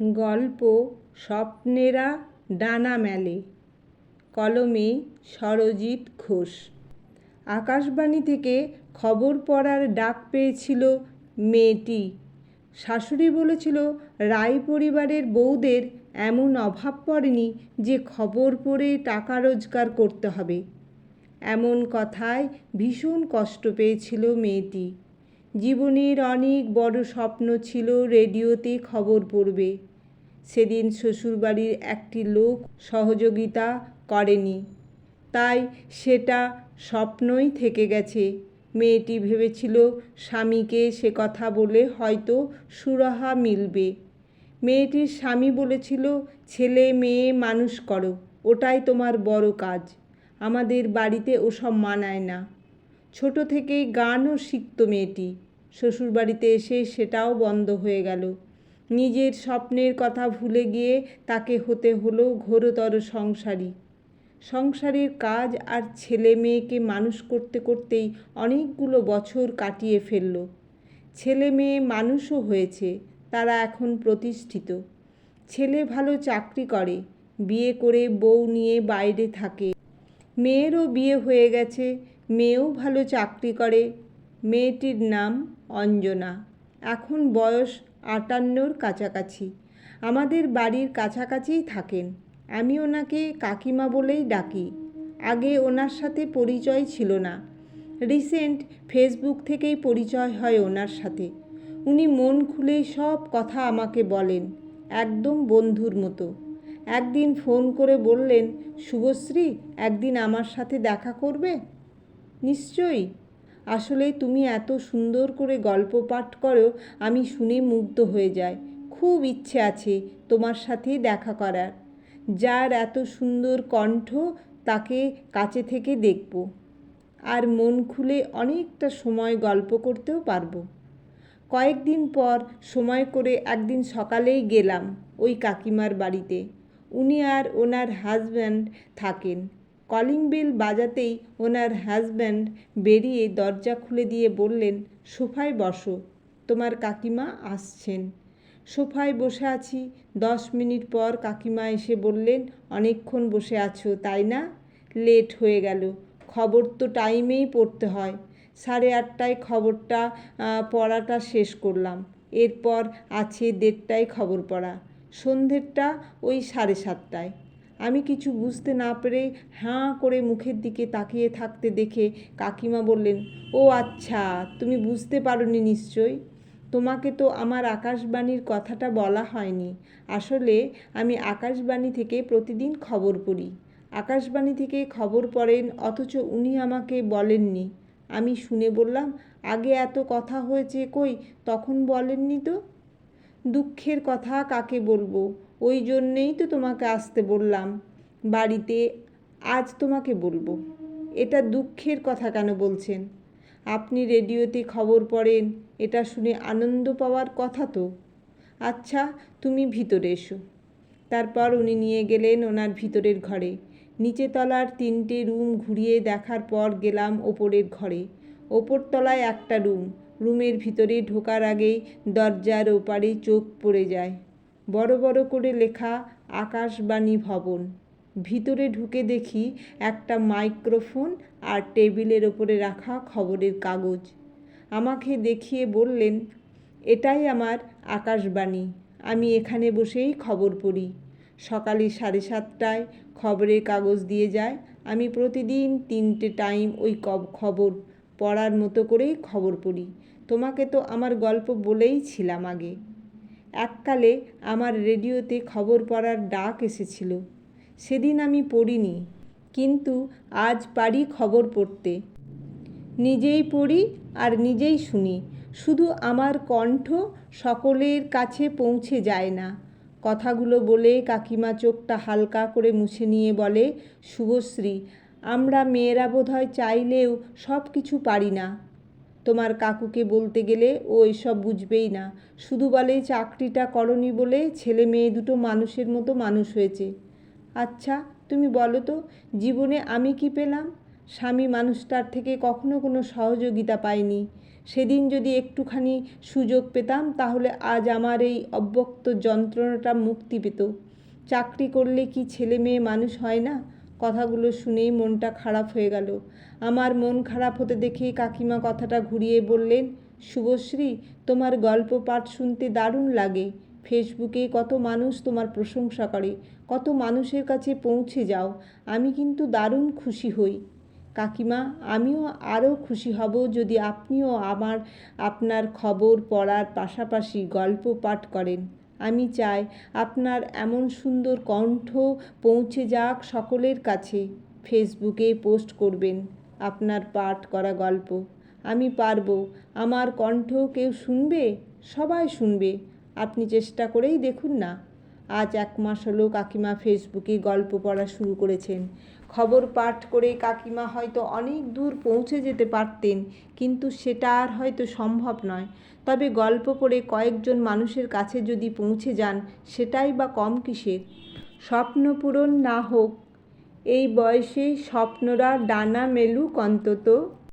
গল্প স্বপ্নেরা ডানা মেলে, কলমে সরজিৎ ঘোষ। আকাশবাণী থেকে খবর পড়ার ডাক পেয়েছিল মেয়েটি। শাশুড়ি বলেছিল, রায় পরিবারের বউদের এমন অভাব পড়েনি যে খবর পড়ে টাকা রোজগার করতে হবে। এমন কথায় ভীষণ কষ্ট পেয়েছিল মেয়েটি। জীবনের অনেক বড় স্বপ্ন ছিল রেডিওতে খবর পড়বে। সেদিন শ্বশুরবাড়ির একটি লোক সহযোগিতা করেনি। তাই সেটা স্বপ্নই থেকে গেছে। মেয়েটি ভেবেছিল স্বামীকে সে কথা বলে হয়তো সুরাহা মিলবে। মেয়েটির স্বামী বলেছিল, ছেলে, মেয়ে, মানুষ করো, ওটাই তোমার বড় কাজ। আমাদের বাড়িতে ওসব মানায় না। ছোট থেকেই গানও শিখত মেয়েটি। শ্বশুরবাড়িতে এসে সেটাও বন্ধ হয়ে গেল। নিজের স্বপ্নের কথা ভুলে গিয়ে তাকে হতে হলো ঘোরতর সংসারী। সংসারের কাজ আর ছেলে মেয়েকে মানুষ করতে করতেই অনেকগুলো বছর কাটিয়ে ফেলল। ছেলে মেয়ে মানুষও হয়েছে, তারা এখন প্রতিষ্ঠিত। ছেলে ভালো চাকরি করে, বিয়ে করে বউ নিয়ে বাইরে থাকে। মেয়েরও বিয়ে হয়ে গেছে, মেয়েও ভালো চাকরি করে মেয়েটির নাম অঞ্জনা। এখন বয়স আটান্নর কাছাকাছি। আমাদের বাড়ির কাছাকাছিই থাকেন। আমি ওনাকে কাকিমা বলেই ডাকি। আগে ওনার সাথে পরিচয় ছিল না। রিসেন্ট ফেসবুক থেকেই পরিচয় হয় ওনার সাথে। উনি মন খুলেই সব কথা আমাকে বলেন, একদম বন্ধুর মতো। একদিন ফোন করে বললেন, শুভশ্রী, একদিন আমার সাথে দেখা করবে? নিশ্চয়ই। আসলে তুমি এত সুন্দর করে গল্প পাঠ করো, আমি শুনে মুগ্ধ হয়ে যাই। খুব ইচ্ছে আছে তোমার সাথে দেখা করার। যার এত সুন্দর কণ্ঠ, তাকে কাছে থেকে দেখব। আর মন খুলে অনেকটা সময় গল্প করতেও পারব। কয়েকদিন পর সময় করে একদিন সকালেই গেলাম ওই কাকিমার বাড়িতে। উনি আর ওনার হাজব্যান্ড থাকেন। কলিং বেল বাজাতেই ওনার হাজব্যান্ড বেরিয়ে দরজা খুলে দিয়ে বললেন, সোফায় বসো, তোমার কাকিমা আসছেন। সোফায় বসে আছি। দশ মিনিট পর কাকিমা এসে বললেন, অনেকক্ষণ বসে আছো, তাই না? লেট হয়ে গেল, খবর তো টাইমেই পড়তে হয়। সাড়ে আটটায় খবরটা পড়াটা শেষ করলাম। এরপর আছে দেড়টায় খবর পড়া। সন্ধ্যেরটা ওই সাড়ে সাতটায়। আমি কিছু বুঝতে না পেরে হাঁ করে মুখের দিকে তাকিয়ে থাকতে দেখে কাকিমা বললেন, ও আচ্ছা তুমি বুঝতে পারোনি নিশ্চয়ই। তোমাকে তো আমার আকাশবাণীর কথাটা বলা হয়নি। আসলে আমি আকাশবাণী থেকে প্রতিদিন খবর পড়ি। আকাশবাণী থেকে খবর পড়েন, অথচ উনি আমাকে বলেননি। আমি শুনে বললাম, আগে এত কথা হয়েছে কই? তখন বলেননি তো? দুঃখের কথা কাকে বলব? ওই জন্যেই তো তোমাকে আসতে বললাম। বাড়িতে আজ তোমাকে বলব। এটা দুঃখের কথা কেন বলছেন? আপনি রেডিওতে খবর পড়েন, এটা শুনে আনন্দ পাওয়ার কথা তো। আচ্ছা তুমি ভিতরে এসো। তারপর উনি নিয়ে গেলেন ওনার ভিতরের ঘরে। নিচে তলার তিনটে রুম ঘুরিয়ে দেখার পর গেলাম ওপরের ঘরে। ওপর তলায় একটা রুম। রুমের ভিতরে ঢোকার আগেই দরজার ওপারে চোখ পড়ে যায়। বড় বড় করে লেখা আকাশবাণী ভবন। ভিতরে ঢুকে দেখি একটা মাইক্রোফোন আর টেবিলের ওপরে রাখা খবরের কাগজ। আমাকে দেখিয়ে বললেন, এটাই আমার আকাশবাণী। আমি এখানে বসেই খবর পড়ি। সকালে সাড়ে সাতটায় খবরের কাগজ দিয়ে যায়। আমি প্রতিদিন তিনটে টাইম ওই খবর পড়ার মতো করেই খবর পড়ি। তোমাকে তো আমার গল্প বলেই ছিলাম আগে। এককালে আমার রেডিওতে খবর পড়ার ডাক এসেছিল। সেদিন আমি পড়িনি, কিন্তু আজ পারি খবর পড়তে। নিজেই পড়ি আর নিজেই শুনি, শুধু আমার কণ্ঠ সকলের কাছে পৌঁছে যায় না। কথাগুলো বলে কাকিমা চোখটা হালকা করে মুছে নিয়ে বলে, শুভশ্রী, আমরা মেয়েরা বোধহয় চাইলেও সব কিছু পারি না। তোমার কাকুকে বলতে গেলে ও এসব বুঝবেই না। শুধু বলে, চাকরিটা করনি বলে ছেলে মেয়ে দুটো মানুষের মতো মানুষ হয়েছে। আচ্ছা তুমি বলো তো, জীবনে আমি কি পেলাম? স্বামী মানুষটার থেকে কখনো কোনো সহযোগিতা পাইনি। সেদিন যদি একটুখানি সুযোগ পেতাম, তাহলে আজ আমার এই অব্যক্ত যন্ত্রণাটা মুক্তি পেত। চাকরি করলে কি ছেলে মেয়ে মানুষ হয় না? কথাগুলো শুনেই মনটা খারাপ হয়ে গেল। আমার মন খারাপ হতে দেখে কাকিমা কথাটা ঘুরিয়ে বললেন, শুভশ্রী, তোমার গল্প পাঠ শুনতে দারুণ লাগে। ফেসবুকে কত মানুষ তোমার প্রশংসা করে। কত মানুষের কাছে পৌঁছে যাও। আমি কিন্তু দারুণ খুশি হই। কাকিমা, আমিও আরও খুশি হব যদি আপনিও আমার, আপনার খবর পড়ার পাশাপাশি গল্প পাঠ করেন। আমি চাই আপনার এমন সুন্দর কণ্ঠ পৌঁছে যাক সকলের কাছে। ফেসবুকে পোস্ট করবেন আপনার পাঠ করা গল্প। আমি পারব। আমার কণ্ঠ কেউ শুনবে? সবাই শুনবে। আপনি চেষ্টা করেই দেখুন না। আজ এক মাস হলো কাকিমা ফেসবুকে গল্প পড়া শুরু করেছেন। খবর পাঠ করে কাকিমা হয়তো অনেক দূর পৌঁছে যেতে পারতেন, কিন্তু সেটা আর হয়তো সম্ভব নয়। তবে গল্প পড়ে কয়েকজন মানুষের কাছে যদি পৌঁছে যান, সেটাই বা কম কিসের? স্বপ্ন পূরণ না হোক, এই বয়সে স্বপ্নরা ডানা মেলুক অন্তত।